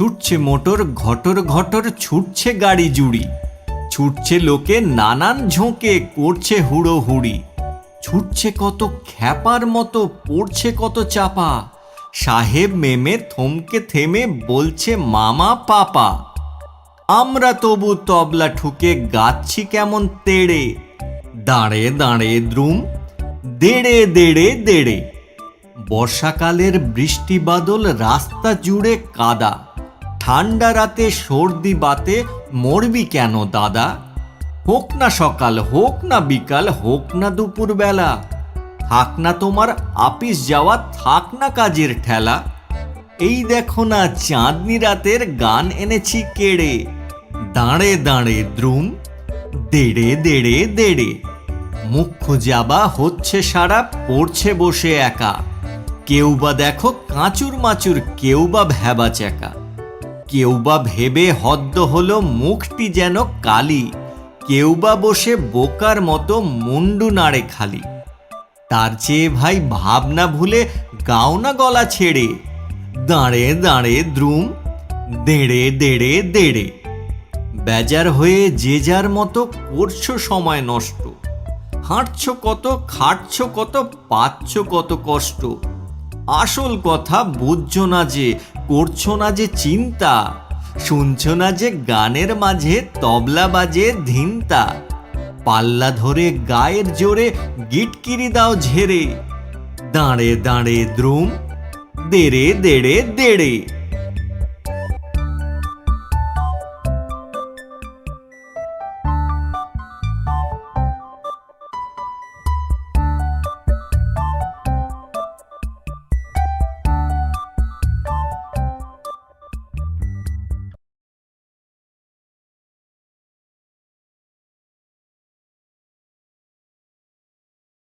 ছুটছে মোটর, ঘটর ঘটর ছুটছে গাড়ি জুড়ি। ছুটছে লোকে নানান ঝোঁকে করছে হুড়ো হুড়ি ছুটছে কত খ্যাপার মতো, পড়ছে কত চাপা। সাহেব মেমে থমকে থেমে বলছে, মামা, পাপা, আমরা তবু তবলা ঠুকে গাচ্ছি কেমন তেড়ে। দাঁড়ে দাঁড়ে, দ্রুম, দেড়ে দেড়ে দেড়ে। বর্ষাকালের বৃষ্টি বাদল রাস্তা জুড়ে কাদা। ঠান্ডা রাতে সর্দি বাতে মরবি কেন, দাদা? হোক না সকাল, হোক না বিকাল, হোক না দুপুর বেলা থাক না তোমার আপিস যাওয়া থাক না কাজের ঠেলা। এই দেখো না, চাঁদনি রাতের গান এনেছি কেড়ে। দাঁড়ে দাঁড়ে দ্রুম দেড়ে দেড়ে দেড়ে। মুখ্য যাবা হচ্ছে সারা, পড়ছে বসে একা। কেউ বা দেখো কাঁচুর মাচুর, কেউ বা ভ্যাবা চেকা কেউ বা ভেবে হদ্দ হলো মুখটি যেন কালি। কেউ বা বসে বোকার মতো মুন্ডু নাড়ে খালি। তার চেয়ে ভাই ভাবনা ভুলে গাও না গলা ছেড়ে। দাঁড়ে দাঁড়ে, দ্রুম। দেড়ে দেড়ে দেড়ে। বেজার হয়ে যে যার মতো করছ সময় নষ্ট। হাঁটছো কত, খাটছো কত, পাচ্ছ কত কষ্ট। আসল কথা বুঝছ না যে, করছ না যে চিন্তা, শুনছো না যে গানের মাঝে তবলা বাজে ধিনতা, পাল্লা ধরে গায়ের জোরে গিটকিরি দাও ঝেড়ে, দাঁড়ে দাঁড়ে দ্রুম, দেড়ে দেড়ে দেড়ে।